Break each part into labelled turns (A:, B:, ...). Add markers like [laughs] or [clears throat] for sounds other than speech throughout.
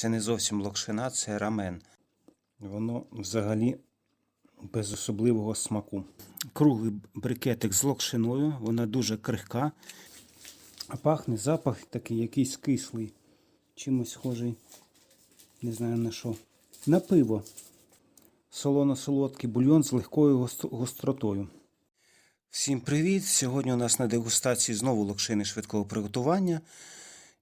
A: Це не зовсім локшина, це рамен. Воно взагалі без особливого смаку. Круглий брикетик з локшиною, вона дуже крихка. А пахне запах такий якийсь кислий. Чимось схожий. Не знаю на що. На пиво. Солоно-солодкий бульйон з легкою гостротою. Всім привіт! Сьогодні у нас на дегустації знову локшини швидкого приготування.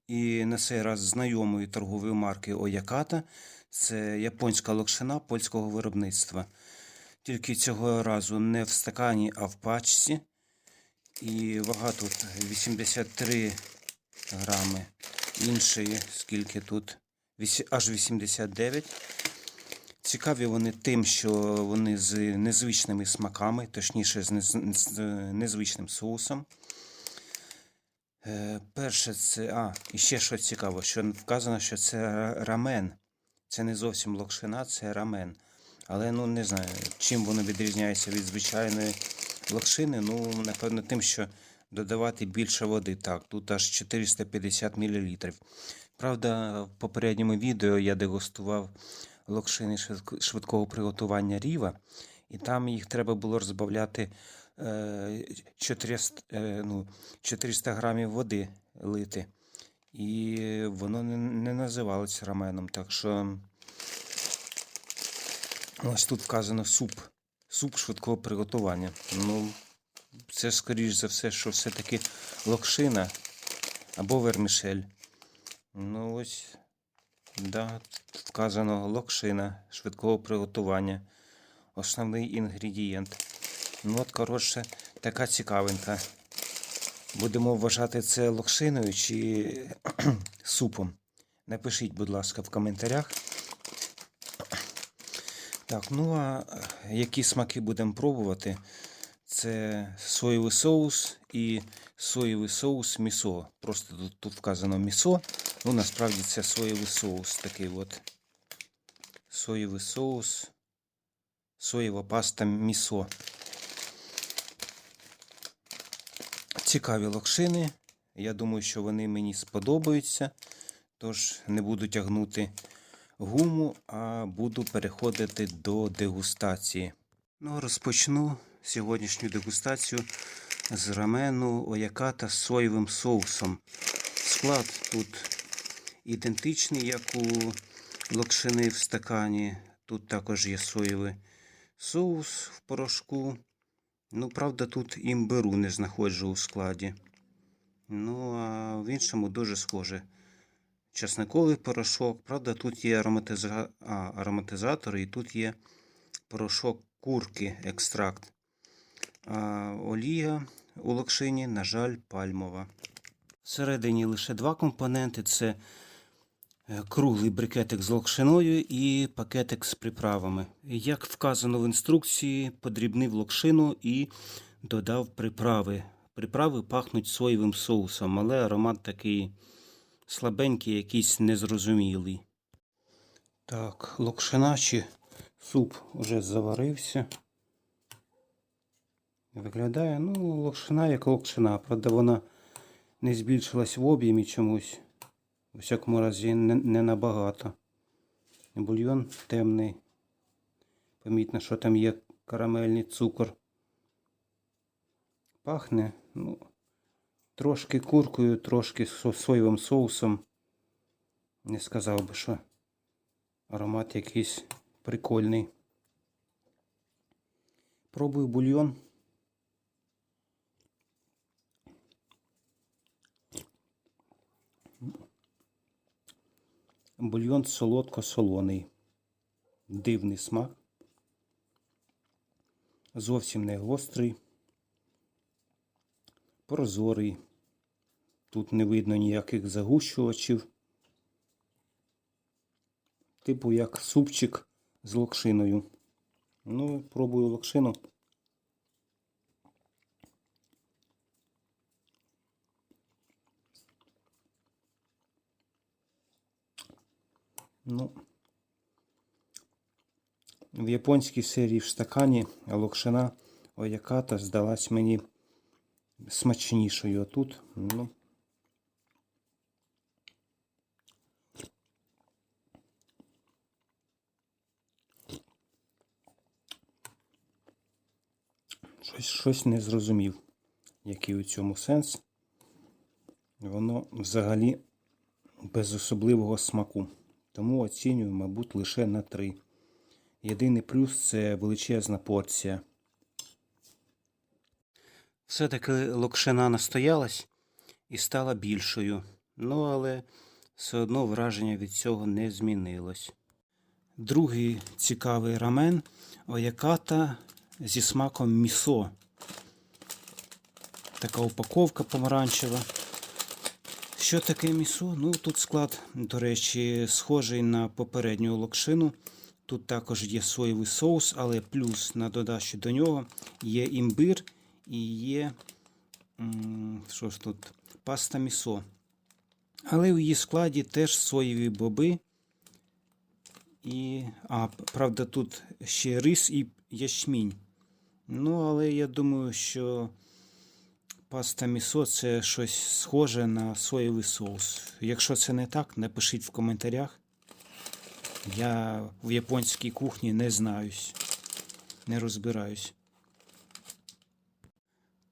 A: І на цей раз знайомої торгової марки Ояката. Це японська локшина польського виробництва. Тільки цього разу не в стакані, а в пачці. І вага тут 83 грами. Іншої, скільки тут? Аж 89. Цікаві вони тим, що вони з незвичними смаками, точніше, з незвичним соусом. Е, Перше, це. А, і ще що цікаво, що вказано, що це рамен. Це не зовсім локшина, це рамен. Але ну не знаю, чим воно відрізняється від звичайної локшини. Ну, напевно, тим, що додавати більше води. Так, тут аж 450 мл. Правда, в попередньому відео я дегустував локшини швидкого приготування ріва, і там їх треба було розбавляти 400, е, ну, 400 грамів води лити. І воно не, називалося раменом. Так що ось тут вказано суп. Суп швидкого приготування. Ну, це скоріш за все, що все-таки локшина або вермішель. Ну ось, да, вказано локшина швидкого приготування. Основний інгредієнт. Ну, от, коротше, така цікавинка. Будемо вважати це локшиною чи [clears throat] супом. Напишіть, будь ласка, в коментарях. Так, ну а які смаки будемо пробувати? Це соєвий соус і соєвий соус місо. Просто тут, тут вказано місо. Ну, насправді це соєвий соус такий от. Соєвий соус. Соєва паста місо. Цікаві локшини. Я думаю, що вони мені сподобаються. Тож не буду тягнути гуму, а буду переходити до дегустації. Ну, розпочну сьогоднішню дегустацію з рамену ояката з соєвим соусом. Склад тут ідентичний, як у локшини в стакані. Тут також є соєвий соус в порошку. Ну, правда, тут імбиру не знаходжу у складі. Ну, а в іншому дуже схоже. Часниковий порошок. Правда, тут є ароматиза... а, ароматизатор і тут є порошок курки, екстракт. А олія у локшині, на жаль, пальмова. Всередині лише два компоненти: це круглий брикетик з локшиною і пакетик з приправами. Як вказано в інструкції, подрібнив локшину і додав приправи. Приправи пахнуть соєвим соусом, але аромат такий слабенький, якийсь незрозумілий. Так, локшина чи суп вже заварився. Виглядає, ну, локшина як локшина. Правда, вона не збільшилась в об'ємі чомусь. У всякому разі, не, не набагато. Бульйон темний. Помітно, що там є карамельний цукор. Пахне, ну, трошки куркою, трошки соєвим соусом. Не сказав би, що аромат якийсь прикольний. Пробую бульйон. Бульйон солодко-солоний. Дивний смак. Зовсім не гострий. Прозорий. Тут не видно ніяких загущувачів. Типу як супчик з локшиною. Ну, пробую локшину. Ну, в японській серії в стакані локшина ояката здалась мені смачнішою. А тут, ну. Щось щось не зрозумів, який у цьому сенс. Воно взагалі без особливого смаку. Тому оцінюю, мабуть, лише на 3. Єдиний плюс це величезна порція. Все-таки локшина настоялась і стала більшою. Ну, але все одно враження від цього не змінилось. Другий цікавий рамен ояката зі смаком місо. Така упаковка помаранчева. Що таке місо? Ну, тут склад, до речі, схожий на попередню локшину. Тут також є соєвий соус, але плюс на додачу до нього є імбир і є що ж тут, паста місо. Але у її складі теж соєві боби. І, а, правда, тут ще рис і ячмінь. Ну, але я думаю, що паста місо це щось схоже на соєвий соус. Якщо це не так, напишіть в коментарях. Я в японській кухні не знаюсь, не розбираюсь.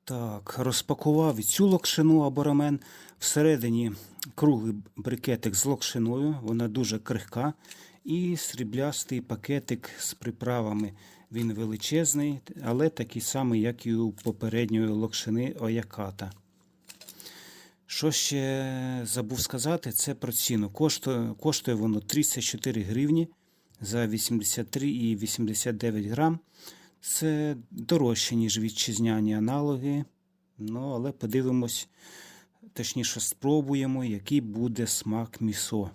A: Так, розпакував цю локшину або рамен. Всередині круглий брикетик з локшиною, вона дуже крихка. І сріблястий пакетик з приправами. Він величезний, але такий самий, як і у попередньої локшини Ояката. Що ще забув сказати, це про ціну. Коштує, коштує воно 34 гривні за 83,89 грам. Це дорожче, ніж вітчизняні аналоги. Ну, але подивимось, точніше, спробуємо, який буде смак місо.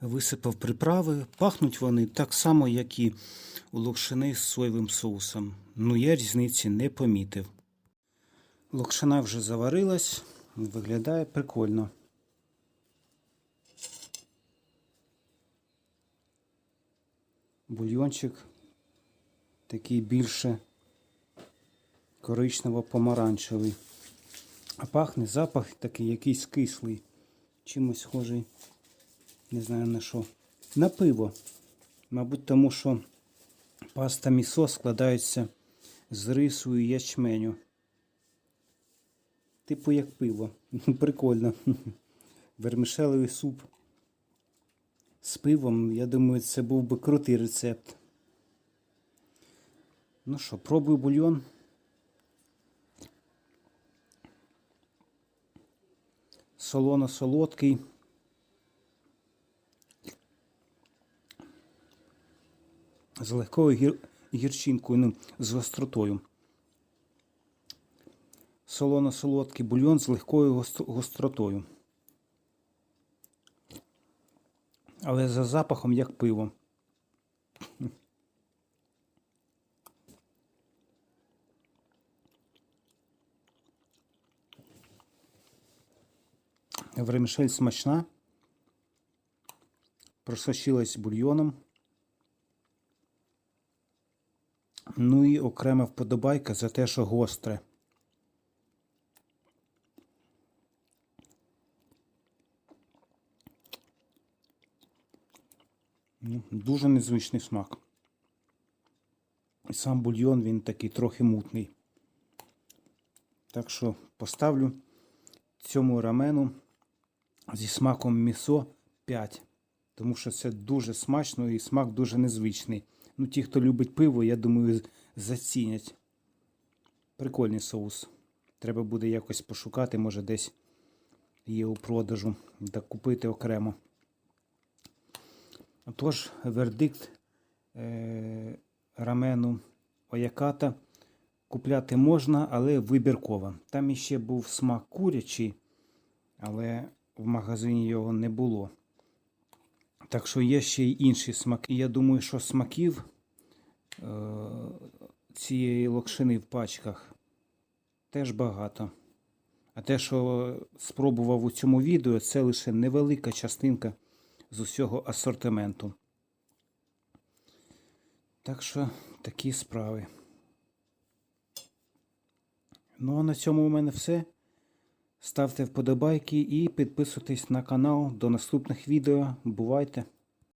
A: Висипав приправи, пахнуть вони так само, як і у локшини з соєвим соусом. Ну, я різниці не помітив. Локшина вже заварилась, виглядає прикольно. Бульйончик такий більше коричнево-помаранчевий. А пахне запах такий якийсь кислий. Чимось схожий, не знаю на що. На пиво. Мабуть, тому що паста місо складається з рису і ячменю. Типу як пиво. [laughs] Прикольно. [laughs] Вермишелевий суп з пивом. Я думаю, це був би крутий рецепт. Ну що, пробую бульйон. Солоно-солодкий. З легкою гір... гірчинкою, ну, з гостротою. Солоно-солодкий бульйон з легкою гос- гостротою. Але за запахом як пиво. Вермішель смачна. Просочилась бульйоном. Ну і окрема вподобайка за те, що гостре. Ну, Дуже незвичний смак. І Сам бульйон він такий трохи мутний. Так що поставлю цьому рамену зі смаком місо 5. Тому що це дуже смачно і смак дуже незвичний. Ну, ті, хто любить пиво, я думаю, зацінять. Прикольний соус. Треба буде якось пошукати, може десь є у продажу, та купити окремо. Отож, вердикт е- рамену Ояката купляти можна, але вибірково. Там іще був смак курячий, але в магазині його не було. Так що є ще й інші смаки. Я думаю, що смаків е- цієї локшини в пачках теж багато. А те, що спробував у цьому відео, це лише невелика частинка з усього асортименту. Так що такі справи. Ну а на цьому у мене все. Ставте вподобайки і підписуйтесь на канал. До наступних відео. Бувайте!